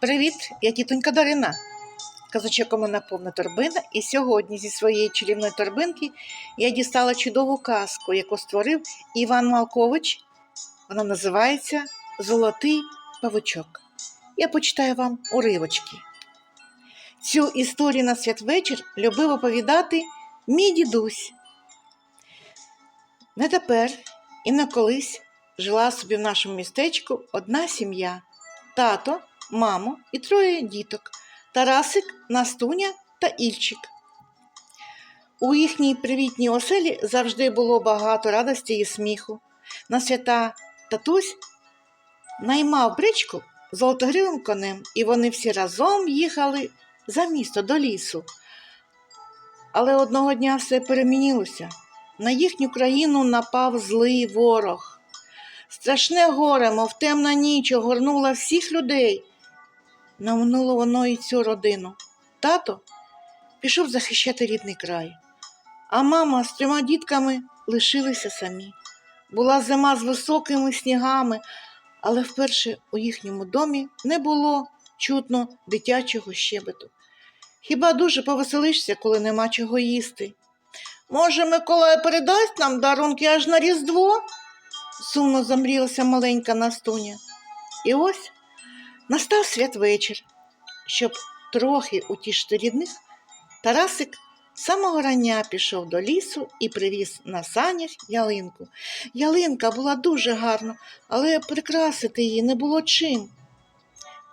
Привіт, я тітонька Дарина. Казачок у мене повна торбина, і сьогодні зі своєї чарівної торбинки я дістала чудову казку, яку створив Іван Малкович. Вона називається Золотий павучок. Я почитаю вам уривочки. Цю історію на святвечір любив оповідати мій дідусь. Не тепер і не колись жила собі в нашому містечку одна сім'я тато, мамо і троє діток Тарасик, Настуня та Ільчик. У їхній привітній оселі завжди було багато радості і сміху. На свята татусь наймав бричку золотогривим конем, і вони всі разом їхали за місто до лісу. Але одного дня все перемінилося. На їхню країну напав злий ворог. Страшне горе, мов темна ніч, огорнула всіх людей. Наминуло воно і цю родину. Тато пішов захищати рідний край, а мама з трьома дітками лишилися самі. Була зима з високими снігами, але вперше у їхньому домі не було чутно дитячого щебету. Хіба дуже повеселишся, коли нема чого їсти? Може, Миколай передасть нам дарунки аж на Різдво? сумно замрілася маленька Настуня. І ось настав святвечір. Щоб трохи утішити рідних, Тарасик з самого рання пішов до лісу і привіз на санях ялинку. Ялинка була дуже гарна, але прикрасити її не було чим.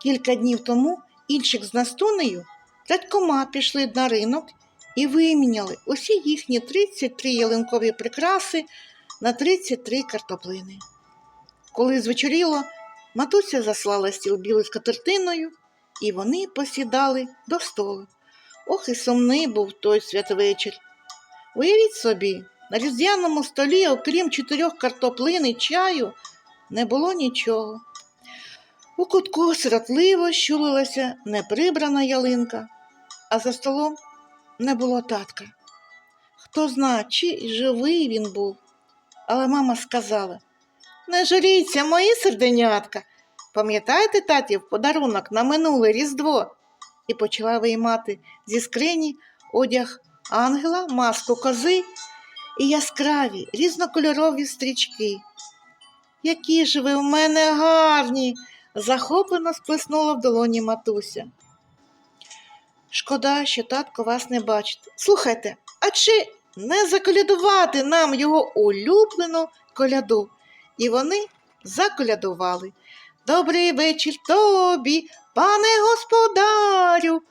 Кілька днів тому іншик з Настунею дядькома пішли на ринок і виміняли усі їхні 33 ялинкові прикраси на 33 картоплини. Коли звечоріло, матуся заслала стіл білою скатертиною, і вони посідали до столу. Ох і сумний був той святвечір. Уявіть собі, на різдвяному столі, окрім чотирьох картоплин і чаю, не було нічого. У кутку сиротливо щулилася неприбрана ялинка, а за столом не було татка. Хто зна, чи живий він був. Але мама сказала не жалійся, мої серденятка. Пам'ятаєте татів подарунок на минуле Різдво? І почала виймати зі скрині одяг ангела, маску кози і яскраві різнокольорові стрічки. Які ж ви в мене гарні, захоплено сплеснула в долоні матуся. Шкода, що татко вас не бачить. Слухайте, а чи не заколядувати нам його улюблену коляду? І вони заколядували. Добрий вечір тобі, пане господарю.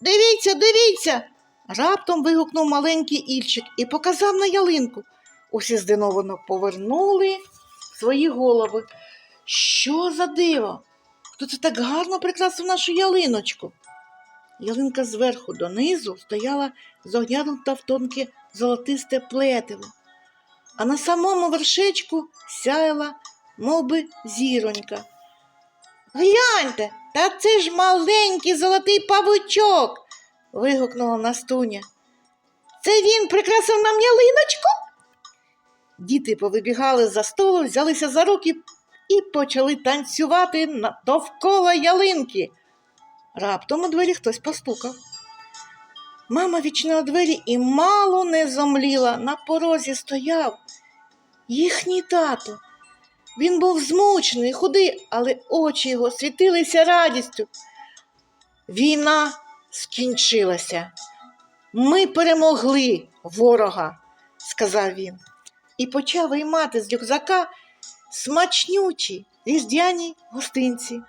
Дивіться, дивіться. Раптом вигукнув маленький Ільчик і показав на ялинку. Усі здивовано повернули свої голови. Що за диво? Хто це так гарно прикрасив нашу ялиночку? Ялинка зверху донизу стояла зогнянута в тонке золотисте плетиво, а на самому вершечку сяяла, мов би, зіронька. Гляньте, та це ж маленький золотий павучок. вигукнула Настуня. Це він прикрасив нам ялиночку? Діти повибігали за столу, взялися за руки і почали танцювати довкола ялинки. Раптом у двері хтось постукав. Мама відчинила двері і мало не зомліла. На порозі стояв їхній тато. Він був змучений, худий, але очі його світилися радістю. Війна скінчилася. Ми перемогли ворога, сказав він, і почав виймати з рюкзака смачнючі різдвяні гостинці.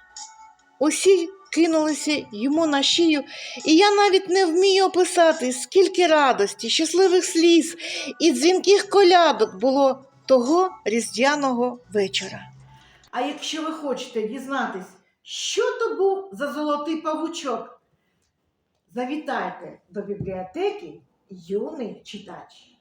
Усі кинулися йому на шию, і я навіть не вмію описати, скільки радості, щасливих сліз і дзвінких колядок було того різдвяного вечора. А якщо ви хочете дізнатись, що то був за золотий павучок, завітайте до бібліотеки юний читач.